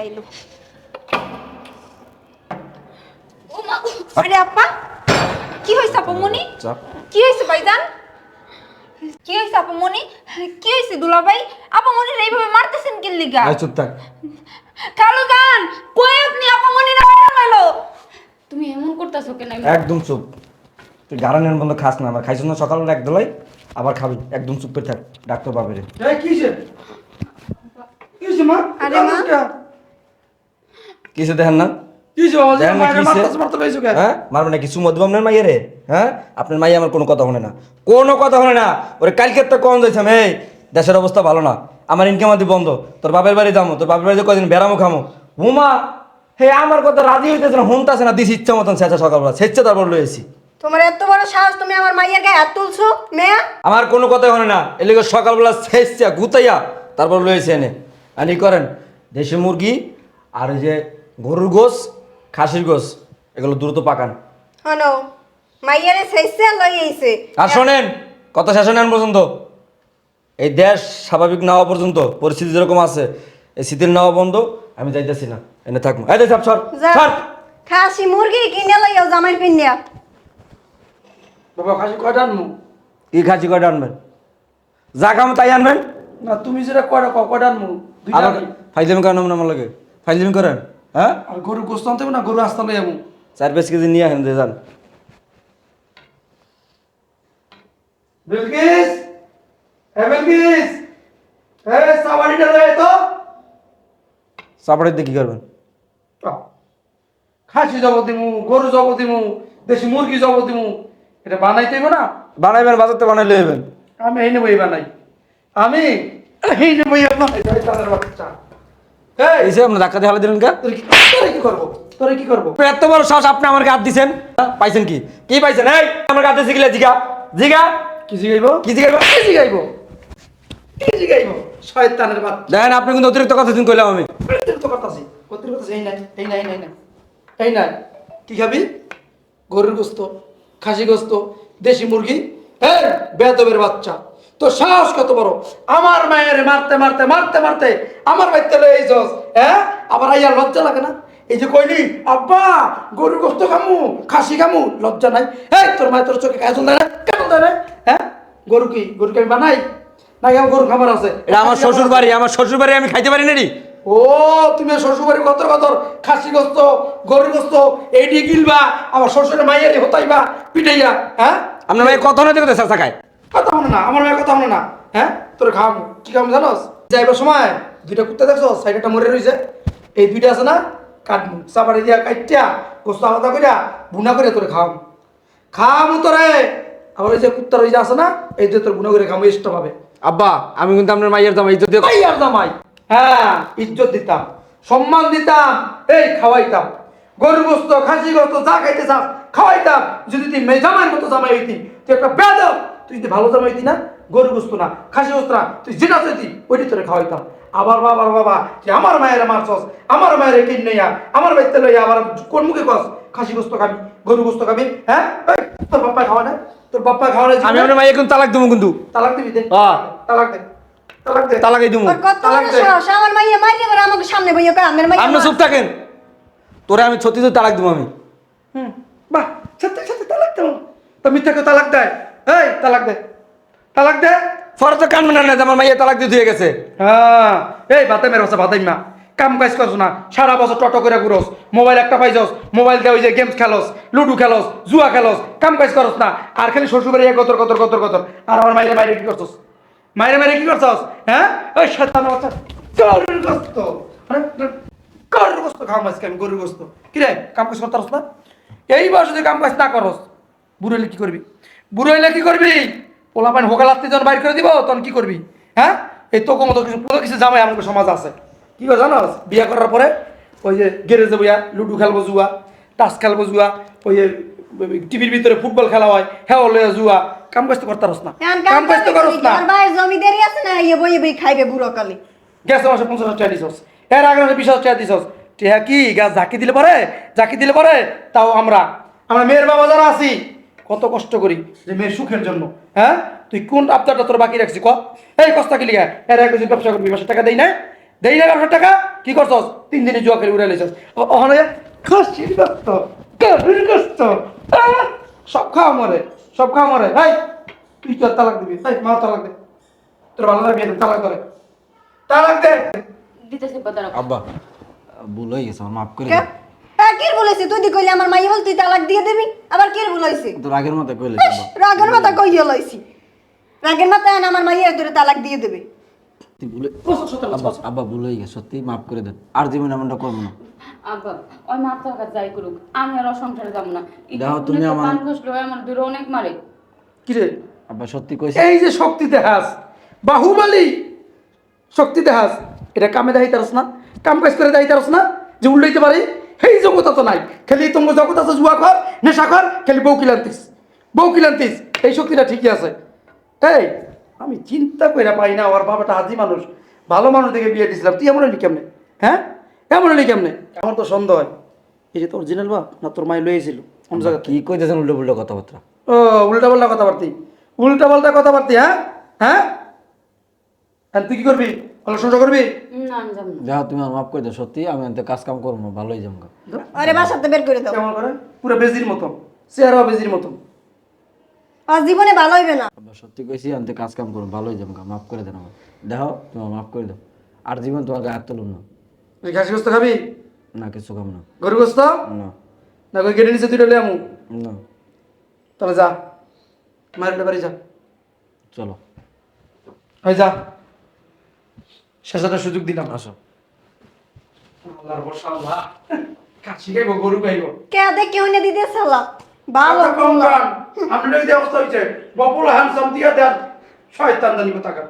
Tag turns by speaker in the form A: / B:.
A: আইলো ও মা আরে আপা কি হইছে মনি কি ভাইজান? কি কি দুলাভাই? আপামনির এইভাবে মারতেছেন কি লিগা?
B: চুপ থাক।
A: কালু গান কই আপনি? আপা মনির মারলো
C: তুমি এমন করতেছো কেন?
B: একদম চুপ। তুই গারানের বন্ধ খাস না আমার খাইছ না সকালে এক দলাই আবার খাবি। একদম চুপ করে থাক। ডাক্তার বাবেরে
D: এই কিসে কিসে মা?
A: আরে মা।
B: কিসে দেখেন না
D: কিসে বাবা
B: দেখেন না
D: মায়ের
B: কিসে?
D: মারতাছ মারতে লইছো কে
B: হ্যাঁ? মারবে নাকি চুমো দেবো আপনার মাইয়ে রে হ্যাঁ? আপনার মাইয়া আমার কোনো কথা শোনে না। কোনো কথা শোনে না। ওরে কালকে তো কম যাইছাম এই দেশের অবস্থা ভালো না। আমার ইনকাম আদি বন্ধ। তোর বাপের বাড়ি যাব তোর বাপের বাড়িতে কদিন বেড়ামো খামো হুমা হে আমার কথা রাজি হইতেছে না হুমতাছে না দিস ইচ্ছা মতন শেষা সকালবেলা। সেচ্ছে তারপর লয়েছি
E: তোমার এত বড় সাহস তুমি আমার মাইয়ের গায়ে হাত তুলছো মেয়া?
B: আমার কোনো কথা শোনে না। এলিগে সকালবেলা শেষা গুতাইয়া তারপর লয়েছে এনে। আনি করেন দেশি মুরগি আর ওই যে গরুর গোস খাসির গোস এগুলো দ্রুত পাকান।
E: হনো মাইয়ারে শেষে লই আইছে।
B: আর শোনেন কথা শেষ নেন পর্যন্ত। এই দেশ স্বাভাবিক না হওয়া পর্যন্ত পরিস্থিতি যেরকম আছে এই শীতের নেওয়া বন্ধ আমি যাইতেছি না এনে থাকব এই দেখ সর সর।
E: খাসি মুরগি কিনে লইও জামাই পিন্নিয়া
D: বাবা খাসি কয়টা আনমু?
B: কি খাসি কয়টা আনবেন? যা খাম তাই আনবেন।
D: না তুমি যেটা কয়টা ক- কয়টা আনমু? দুইটা
B: আবার
D: আনি।
B: ফাইজলামি করেন আমার লাগে। ফাইজলামি করেন। হ্যাঁ?
D: আর গরু গোস্ত আনতে হবে না? গরু আস্তা লই আমু
B: চার পাঁচ কেজি নিয়ে আসেন যে যান।
D: বিলকিস? এ বিলকিস? এ সাবাড়িটা লই তো।
B: দিয়ে কি করবেন?
D: খাসি জব দিমু গরু জব দিমু দেশি মুরগি জব দিমু। এটা বানাইতে হইব না?
B: বানাইবেন বাজারতে বানাইলে হইবেন।
D: আমি এই নেবই বানাই। আমি এই নেবই বানাই। এই তাদের বাচ্চা। এই!
B: যে আপনি ধাক্কা দিয়ে হালে দিলেন কে?
D: তোরে কি তোরে কি করব? তোরে কি করব?
B: এত বড় সাহস আপনি আমার গাত দিছেন? পাইছেন কি? কি পাইছেন? এই! আমার গাতে শিখলে জিগা। জিগা?
D: কি জিগাইব?
B: কি জিগাইবা?
D: কি জিগাইব? কি জিগাইব? শয়তানের বাচ্চা
B: দেখেন আপনি কিন্তু অতিরিক্ত কথা দিন কইলাম আমি।
D: অতিরিক্ত করতাছি অতিরিক্ত করতাছি এই নাই এই নাই এই নাই এই নাই। কি খাবি? গরুর গোস্ত খাসি গোস্ত দেশি মুরগি। হ্যাঁ বেদবের বাচ্চা। তো সাহস কত বড়? আমার মায়ের মারতে মারতে মারতে মারতে আমার বাড়িতে লয়ে এইছস হ্যাঁ? আবার আইয়ার লজ্জা লাগে না? এই যে কইলি আব্বা গরুর গোস্ত খামু খাসি খামু লজ্জা নাই। এই তোর মায়ের তোর চোখে কাজল দেয় না? কেমন দেয় না? হ্যাঁ? গরু কি? গরুকে আমি বানাই? নাকি আমার গরু খাবার আছে?
B: এটা আমার শ্বশুর বাড়ি আমার শ্বশুর বাড়ি আমি খাইতে পারি না রে।
D: ও তুমি শ্বশুরবাড়ি কত কত খাসি গোস্ত গরু গোস্ত এইটি গিলবা আমার শ্বশুরের মাইয়ারি হতাইবা পিটাইয়া হ্যাঁ?
B: আপনার ভাই কত না দেখতে চাষা খায়।
D: কথা মনে না আমার মায়ের কথা মনে না। হ্যাঁ? তোর খাম কি খাম জানোস? যাইবার সময় দুইটা কুত্তা দেখছ সাইড একটা মরে রয়েছে এই দুইটা আছে না কাটমু চাপাড়ি দিয়া কাটিয়া গোস্ত আলাদা করিয়া বুনা করে তোর খাম খামু তোরে। আবার ওই যে কুত্তা রয়ে আছে না এই যে তোর বুনা করে খামু ইষ্ট পাবে।
B: আব্বা আমি কিন্তু আপনার মাইয়ের জামাই ইজ্জত দিয়ে
D: ভাই আর জামাই? হ্যাঁ ইজ্জত দিতাম সম্মান দিতাম এই খাওয়াইতাম। গরু গোস্ত খাসি গোস্ত যা খাইতে চাস খাওয়াইতাম। যদি তুই মে জামাইয়ের মতো জামাই হইতি তুই একটা বেদব তুই যদি ভালো জামাই হইতি না গরু গোস্ত না খাসি গোস্ত না তুই যেটা চাইতি ওইটি তোরে খাওয়াইতাম। আবার বাবার বাবা যে আমার মায়ের মারছস আমার মায়ের কিন নেইয়া আমার বাড়িতে লইয়া আবার কোন মুখে কস খাসি গোস্ত খাবি গরু গোস্ত খাবি হ্যাঁ? তোর বাপ্পা খাওয়া না? তোর বাপ্পা খাওয়া না
B: আমি আপনার মাইয়ে কিন্তু তালাক দেবো কিন্তু।
D: তালাক দিবি দে
B: হ্যাঁ।
D: তালাক দে তালাক দে
B: তালাকই দেবো
D: তালাক দে।
E: আমার মাইয়া মাইয়া করে আমাকে সামনে বইয়া কয় আমার মাইয়া
B: আপনি চুপ থাকেন। তোরে আমি ছত্রিশ তালাক দেবো আমি।
D: হুম। বাহ সত্যি সত্যি তালাক দেব। তো মিথ্যাকে তালাক দেয়। এই তালাক দে। তালাক দে।
B: পরে তো কানবেন না যে আমার মাইয়ে তালাক দিয়ে ধুয়ে গেছে।
D: হ্যাঁ এই বাতে মেরে বাসা বাতাই মা। কাম কাজ করছ না সারা বছর টটো করে ঘুরোস মোবাইল একটা পাইছস মোবাইল দিয়ে ওই যে গেমস খেলোস লুডু খেলোস জুয়া খেলোস কাম কাজ করস না। আর খালি শ্বশুর বাড়ি কতর কতর কতর কতর আর আমার মাইরে মাইরে কি করছস? মাইরে মাইরে কি করছস? হ্যাঁ? ওই শয়তান বাচ্চা গরুর গোস্ত। গরুর গোস্ত খাম আজকে আমি গরুর গোস্ত। কি রে কাম কাজ করতে না? এই বয়সে যদি কাম কাজ না করস বুড়ো হইলে কি করবি? বুড়ো হইলে কি করবি? পোলা পান হোকা লাগতে যখন বাইর করে দিব তখন কি করবি? হ্যাঁ? এই তোকে মতো কিছু পুরো কিছু জামাই আমাকে সমাজ আছে। কি করে জানোস বিয়ে করার পরে ওই যে গ্যারেজে বইয়া লুডু খেলব জুয়া টাস খেলব জুয়া ওই যে টিভির ভিতরে ফুটবল খেলা হয় হ্যাঁ লইয়া জুয়া। কাম কাজ তো করতে পারস না কাম কাজ তো করস না।
E: জমিদারি আছে না? ইয়ে বইয়ে বই খাইবে বুড়ো কালি।
D: গ্যাস মাসে পঞ্চাশ হাজার টাকা দিছস। এর আগে মাসে বিশ হাজার টাকা দিছস। টিয়া কি? গ্যাস ঝাঁকি দিলে পারে? ঝাঁকি দিলে পারে? তাও আমরা। আমরা মেয়ের বাবা যারা আছি কত কষ্ট করি যে মেয়ের সুখের জন্য। হ্যাঁ? তুই কোন আবদারটা তোর বাকি রাখছি ক? এই কষ্ট কি লিগা এর আগে যদি ব্যবসা করবি মাসে টাকা দেই না দেই না এগারোশো টাকা? কি করছস? তিন দিনে জুয়া খেলে উড়ে লেছস ওখানে খাসির গরুর গোস্ত আহ! সব খাওয়া মরে সব খাওয়া মরে। হাই তুই তোর তালাক দিবি? হাই মা তালাক দে। তোর ভালো লাগবে তালাক করে। তালাক দে।
C: দিতেছে
B: আব্বা ভুল হয়ে গেছে আমার মাফ করে
E: কে?
B: দাও
E: কি বলেছি তুই দি কইলি আমার মাইয়া বল তুই তালাক দিয়ে দিবি? আবার কি বলেছি
B: তোর আগের মতো কইলে আব্বা
E: রাগের মাথা কইয়া লইছি। রাগের মাথায় না আমার মাইয়া তোরে তালাক দিয়ে দেবে।
B: তুই ভুলে আব্বা আব্বা ভুল হয়ে গেছে সত্যি মাফ করে দেন। আর জীবনে এমনটা করব না।
C: আব্বা ওই মার তো যাই করুক আমি আর ওর সংসারে যাব না।
B: দেখো, তুমি আমার-
C: পান কষলো আমার দূরে অনেক মারে।
D: কিরে
B: আব্বা সত্যি কইছে।
D: এই যে শক্তি দেখাস বাহুবলী! শক্তি দেখাস এটা কামে দেখাই তারস না? কাম কাজ করে দেখাই তারস না? যে উল্টাইতে পারি? সেই জগৎ তো নাই। খালি তোমার জগৎ আছে জুয়া কর নেশা কর খালি বউ কিলান্তিস। বউ কিলান্তিস এই শক্তিটা ঠিকই আছে। এই আমি চিন্তা করে পাই না ওর বাবাটা হাজি মানুষ ভালো মানুষ দেখে বিয়ে দিয়েছিলাম তুই এমন হলি কেমনে? হ্যাঁ? এমন হলি কেমনে? আমার তো সন্দেহ হয়। এই যে তোর জিনাল বাপ না তোর মাই লইয়েছিল কোন জায়গা
B: কি কইতেছেন উল্টো পুল্টো কথাবার্তা?
D: ও উল্টা পাল্টা কথাবার্তি। উল্টা পাল্টা কথাবার্তি হ্যাঁ? হ্যাঁ? তুই কি করবি? সংসার করবি?
C: না আমি যাব না।
B: দেখো তুমি আমার মাফ করে দাও সত্যি আমি এতে কাজ কাম করব ভালোই যাব
E: আরে বাসাতে বের করে দাও।
D: কেমন করে? পুরো বেজির মতো চেহারা বেজির মতো।
E: আর জীবনে ভালো হইবে না।
B: সত্যি কইছি আমি কাজ কাম করব ভালোই যাব মাফ করে দেন আমার দেখো তোমার মাফ করে দাও। আর জীবন তোমার গায়ে হাত তুলুন না।
D: তুই খাসি গোস্ত খাবি?
B: না কিছু খাম না।
D: গরু গোস্ত?
B: না।
D: না কই কেটে নিচে দুইটা লেমু
B: না।
D: তাহলে যা মায়ের বাড়ি যা।
B: চলো।
D: হয় যা। শেষাটা সুযোগ দিলাম।
B: আসো।
D: আল্লাহর বর্ষা আল্লাহ। কাশি খাইব গরু খাইব।
E: কে দে কেউ না দিতে সালা ভালো
D: কম গান আপনার এই অবস্থা হয়েছে বপুল হ্যান্ডসাম দিয়া দেন। শয়তান জানি টাকা